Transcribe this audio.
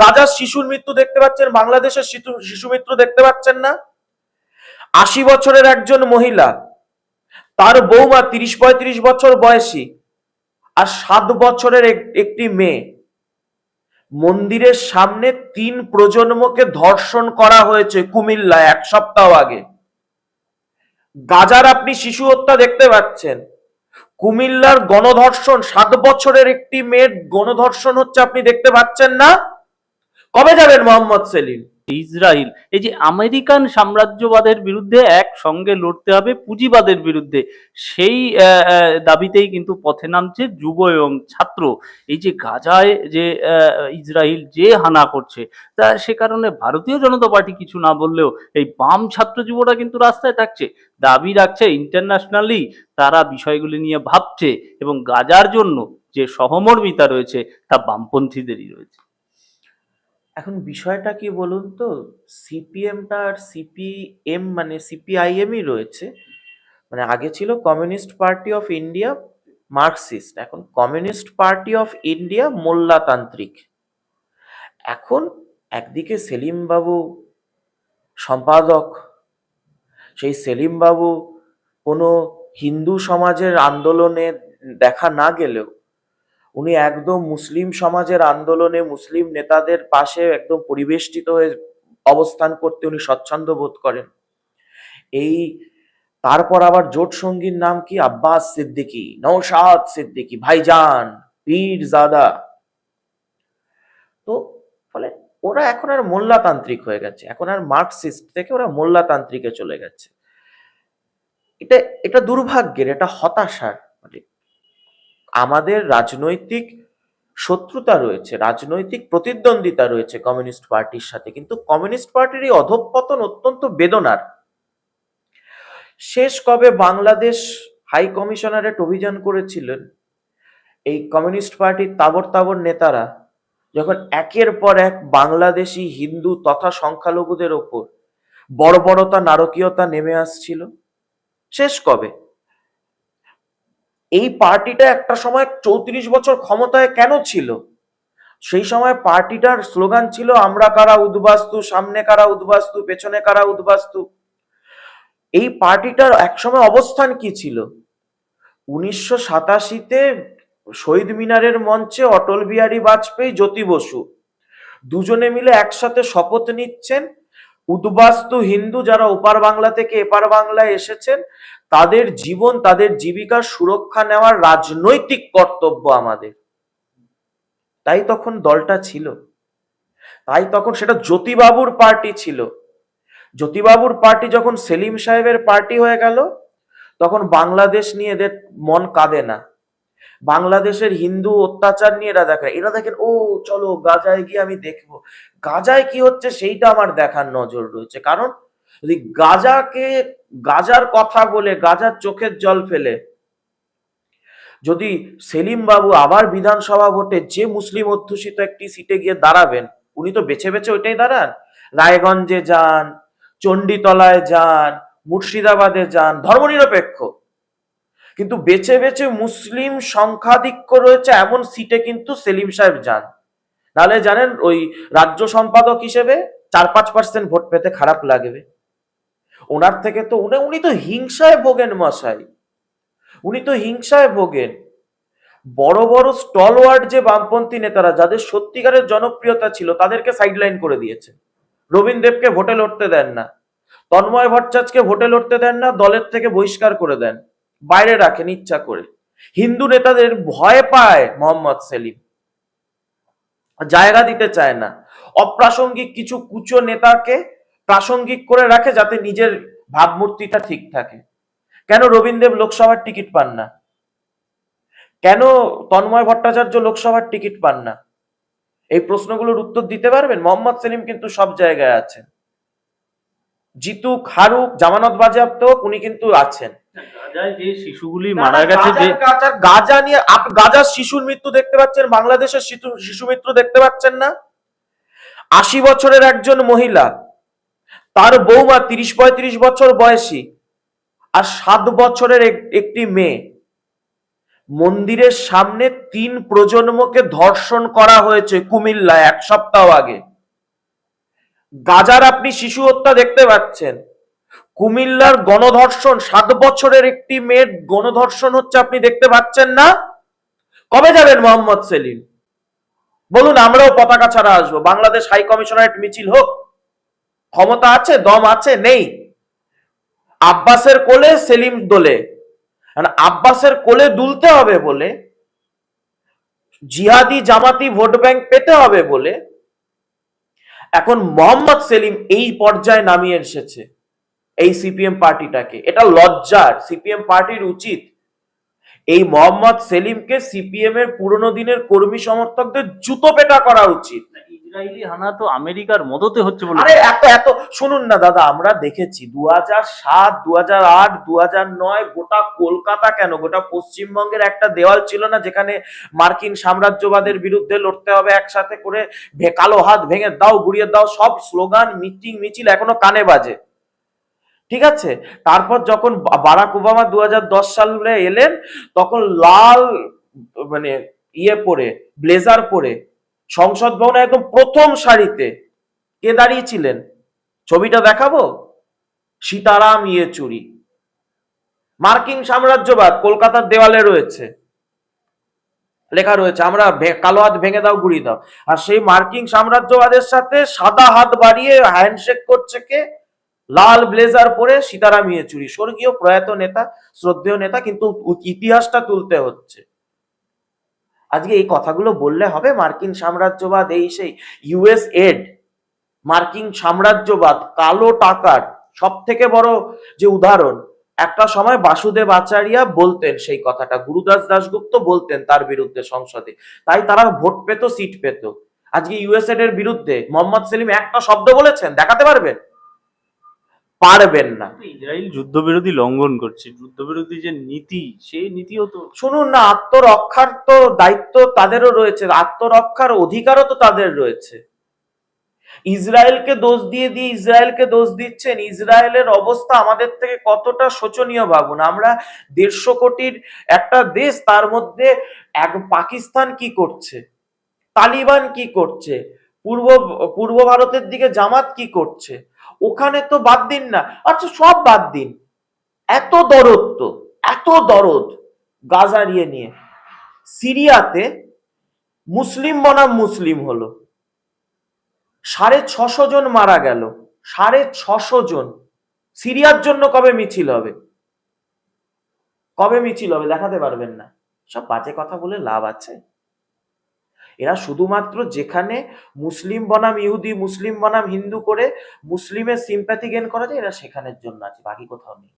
গাজার শিশুর মৃত্যু দেখতে পাচ্ছেন, বাংলাদেশের শিশু মৃত্যু দেখতে পাচ্ছেন না। আশি বছরের একজন মহিলা, তার বৌমা তিরিশ পঁয়ত্রিশ বছর বয়সী আর সাত বছরের একটি মেয়ে। মন্দিরের সামনে তিন প্রজন্মকে ধর্ষণ করা হয়েছে কুমিল্লায় এক সপ্তাহ আগে। গাজার আপনি শিশু হত্যা দেখতে পাচ্ছেন। কুমিল্লার গণধর্ষণ, সাত বছরের একটি মেয়ের গণধর্ষণ হচ্ছে আপনি দেখতে পাচ্ছেন না। কবে যাবেন মোহাম্মদ সেলিম? ইসরায়েল এই যে আমেরিকান সাম্রাজ্যবাদের বিরুদ্ধে একসঙ্গে লড়তে হবে পুঁজিবাদের বিরুদ্ধে, সেই দাবিতেই কিন্তু পথে নামছে যুব এবং ছাত্র। এই যে গাজায় যে ইসরায়েল যে হানা করছে, তা সে কারণে ভারতীয় জনতা পার্টি কিছু না বললেও এই বাম ছাত্র যুবরা কিন্তু রাস্তায় থাকছে। দাবি রাখছে ইন্টারন্যাশনালি তারা বিষয়গুলি নিয়ে ভাবছে এবং গাজার জন্য যে সহমর্মিতা রয়েছে, তা বামপন্থীদেরই রয়েছে। এখন বিষয়টা কি বলুন তো? সিপিএমটা আর সিপিএম মানে সিপিআইএমই রয়েছে। মানে আগে ছিল Communist Party of India Marxist এখন কমিউনিস্ট পার্টি অফ ইন্ডিয়া মোল্লাতান্ত্রিক। এখন একদিকে সেলিম বাবু সম্পাদক, সেই সেলিম বাবু কোনো হিন্দু সমাজের আন্দোলনে দেখা না গেলেও উনি একদম মুসলিম সমাজের আন্দোলনে মুসলিম নেতাদের পাশে একদম পরিবেষ্টিত হয়ে অবস্থান করতে উনি স্বচ্ছন্দ বোধ করেন। এই, তারপর আবার জোট সঙ্গীর নাম কি? আব্বাস সিদ্দিকী নৌশাদ সিদ্দিকি, ভাইজান পীর জাদা তো ফলে ওরা এখন আর মোল্লাতান্ত্রিক হয়ে গেছে। এখন আর মার্কসিস্ট থেকে ওরা মোল্লাতান্ত্রিকে চলে গেছে। এটা এটা দুর্ভাগ্যের, এটা হতাশার। মানে আমাদের রাজনৈতিক শত্রুতা রয়েছে, রাজনৈতিক প্রতিদ্বন্দ্বিতা রয়েছে কমিউনিস্ট পার্টির সাথে, কিন্তু কমিউনিস্ট পার্টির এই অধঃপতন অত্যন্ত বেদনার। শেষ কবে বাংলাদেশ হাই কমিশনারেট অভিযান করেছিলেন, এই কমিউনিস্ট পার্টির তাবর তাবর নেতারা, যখন একের পর এক বাংলাদেশি, হিন্দু তথা সংখ্যালঘুদের ওপর বর্বরতা, নারকীয়তা নেমে আসছিল, শেষ কবে? এই পার্টিটা একটা সময় চৌত্রিশ বছর ক্ষমতায় কেন ছিল? সেই সময় পার্টিটার স্লোগান ছিল, আমরা কারা উদ্বাস্তু, সামনে কারা উদ্বাস্তু, পেছনে কারা উদ্বাস্তু? এই পার্টিটার একসময় অবস্থান কি ছিল? উনিশশো সাতাশিতে শহীদ মিনারের মঞ্চে অটল বিহারী বাজপেয়ী, জ্যোতি বসু দুজনে মিলে একসাথে শপথ নিচ্ছেন, উদ্বাস্তু হিন্দু যারা ওপার বাংলা থেকে এপার বাংলায় এসেছেন তাদের জীবন, তাদের জীবিকার সুরক্ষা নেওয়ার রাজনৈতিক কর্তব্য আমাদের। তাই তখন দলটা ছিল। তাই তখন সেটা জ্যোতিবাবুর পার্টি ছিল। জ্যোতিবাবুর পার্টি যখন সেলিম সাহেবের পার্টি হয়ে গেল, তখন বাংলাদেশ নিয়ে এদের মন কাঁদে না। বাংলাদেশের হিন্দু অত্যাচার নিয়ে এরা দেখে এরা দেখেন ও, চলো গাজায় গিয়ে আমি দেখব। গাজায় কি হচ্ছে, সেইটা আমার দেখার নজর রয়েছে। কারণ যদি গাজাকে, গাজার কথা বলে, গাজার চোখের জল ফেলে, যদি সেলিম বাবু আবার বিধানসভা ভোটে যে মুসলিম অধ্যুষিত একটি সিটে গিয়ে দাঁড়াবেন, উনি তো বেছে বেছে ওইটাই দাঁড়ান। রায়গঞ্জে যান, চণ্ডীতলায় যান, মুর্শিদাবাদে যান, ধর্মনিরপেক্ষ। কিন্তু বেছে বেছে মুসলিম সংখ্যাধিক্য রয়েছে এমন সিটে কিন্তু সেলিম সাহেব যান। নাহলে জানেন ওই রাজ্য সম্পাদক হিসেবে চার পাঁচ পার্সেন্ট ভোট পেতে খারাপ লাগবে। ওনার থেকে তো উনি উনি তো হিংসায় ভোগেন মশাই। উনি তো হিংসায় ভোগেন। বড় বড় স্টলওয়ার্ড যে বামপন্থী নেতারা, যাদের সত্যিকারের জনপ্রিয়তা ছিল, তাদেরকে সাইডলাইন করে দিয়েছে। রবীন দেবকে ভোটে লড়তে দেন না। তন্ময় ভট্টাচার্যকে ভোটে লড়তে দেন না, দলের থেকে বহিষ্কার করে দেন। বাইরে রাখেন ইচ্ছা করে। হিন্দু নেতাদের ভয় পায় মোহাম্মদ সেলিম। জায়গা দিতে চায় না। অপ্রাসঙ্গিক কিছু কুচো নেতাকে প্রাসঙ্গিক করে রাখে যাতে নিজের ভাবমূর্তিটা ঠিক থাকে। কেন রবীন্দ্র লোকসভার টিকিট পান না? কেন তন্ময় ভট্টাচার্য লোকসভার টিকিট পান না? এই প্রশ্নগুলোর উত্তর দিতে পারবেন? মোহাম্মদ সেলিম কিন্তু সব জায়গায় আছেন। জিতু খারুক জামানত বাজেয়াপ্ত উনি কিন্তু আছেন। যে শিশুগুলি মারা গেছে যে গাজা নিয়ে আপ- গাজার শিশুর মৃত্যু দেখতে পাচ্ছেন বাংলাদেশের শিশু শিশু মৃত্যু দেখতে পাচ্ছেন না? আশি বছরের একজন মহিলা তার বৌমা তিরিশ পঁয়ত্রিশ বছর বয়সী আর সাত বছরের এক- একটি মেয়ে। মন্দিরের সামনে তিন প্রজন্মকে ধর্ষণ করা হয়েছে কুমিল্লায় এক সপ্তাহ আগে। গাজার আপনি শিশু হত্যা দেখতে পাচ্ছেন। কুমিল্লার গণধর্ষণ, সাত বছরের একটি মেয়ের গণধর্ষণ হচ্ছে আপনি দেখতে পাচ্ছেন না? কবে যাবেন মোহাম্মদ সেলিম? বলুন, আমরাও পতাকা ছাড়া আসব। বাংলাদেশ হাই কমিশনারেট মিছিল হোক ক্ষমতা আছে, দম আছে, নেই। আব্বাসের কোলে সেলিম দোলে। আব্বাসের কোলে দুলতে হবে বলে, জিহাদি জামাতি ভোট ব্যাংক পেতে হবে বলে, এখন মোহাম্মদ সেলিম এই পর্যায়ে নামিয়ে এসেছে এই সিপিএম পার্টিটাকে। এটা লজ্জার, সিপিএম পার্টির উচিত। এই মোহাম্মদ সেলিমকে সিপিএম এর পুরনো দিনের কর্মী সমর্থকদের জুতো পেটা করা উচিত। ইসরায়েলি হানা তো আমেরিকার মদতে হচ্ছে বলে আরে এত এত, শুনুন না দাদা, আমরা দেখেছি দু হাজার সাত দু হাজার আট দু হাজার নয়, গোটা কলকাতা কেন? গোটা পশ্চিমবঙ্গের একটা দেওয়াল ছিল না যেখানে মার্কিন সাম্রাজ্যবাদের বিরুদ্ধে লড়তে হবে একসাথে করে? কালো হাত ভেঙে দাও, গুড়িয়ে দাও, সব স্লোগান, মিটিং, মিছিল এখনও কানে বাজে। ঠিক আছে? তারপর যখন বারাক ওবামা দু সালে এলেন, তখন লাল মানে ইয়ে পরে, ব্লেজার পরে সংসদ ভবনে একদম প্রথম সারিতে কে দাঁড়িয়েছিলেন? ছবিটা দেখাবো? সীতারাম ইয়েচুরি। মার্কিন সাম্রাজ্যবাদ কলকাতার দেওয়ালে রয়েছে। লেখা রয়েছে, আমরা কালো হাত ভেঙে দাও গুড়ি দাও। আর সেই মার্কিন সাম্রাজ্যবাদের সাথে সাদা হাত বাড়িয়ে হ্যান্ডশেক করছে কে? লাল ব্লেজার পরে সীতারাম ইয়েচুরি। স্বর্গীয় প্রয়াত নেতা, শ্রদ্ধেয় নেতা, কিন্তু ইতিহাসটা তুলতে হচ্ছে। আজকে এই কথাগুলো বললে হবে মার্কিন সাম্রাজ্যবাদ, এই সেই ইউএস এড মার্কিন সাম্রাজ্যবাদ, কালো টাকার সব থেকে বড় যে উদাহরণ, একটা সময় বাসুদেব আচারিয়া বলতেন সেই কথাটা, গুরুদাস দাশগুপ্ত বলতেন তার বিরুদ্ধে সংসদে। তাই তারা ভোট পেত, সিট পেত। আজকে ইউএসএড এর বিরুদ্ধে মোহাম্মদ সেলিম একটা শব্দ বলেছেন, দেখাতে পারবেন? পারবেন না। ইসরায়েল যুদ্ধবিরোধী লঙ্ঘন করছে। যুদ্ধবিরোধী যে নীতি সেই নীতিও তো শুনুন না আত্মরক্ষার তো দায়িত্ব তাদেরও রয়েছে। আত্মরক্ষার অধিকারও তো তাদের রয়েছে। ইসরায়েলকে দোষ দিয়ে দিয়ে ইসরায়েলকে দোষ দিচ্ছেন। ইসরায়েলের অবস্থা আমাদের থেকে কতটা শোচনীয় ভাবুন? আমরা দেড়শো কোটির একটা দেশ তার মধ্যে এক পাকিস্তান কি করছে? তালিবান কি করছে? পূর্ব পূর্ব ভারতের দিকে জামাত কি করছে? ওখানে তো বাদ দিন না। আচ্ছা সব বাদ দিন। এত দরদ তো, এত দরদ গাজারিয়ে নিয়ে। সিরিয়াতে মুসলিম বনাম মুসলিম হলো। সাড়ে ছশো জন মারা গেল। সাড়ে ছশো জন। সিরিয়ার জন্য কবে মিছিল হবে? কবে মিছিল হবে দেখাতে পারবেন না। সব বাজে কথা বলে লাভ আছে। এরা শুধুমাত্র যেখানে মুসলিম বনাম ইহুদি, মুসলিম বনাম হিন্দু করে মুসলিমের সিম্প্যাথি গেন করা যায়, এরা সেখানের জন্য আছে, বাকি কোথাও নেই।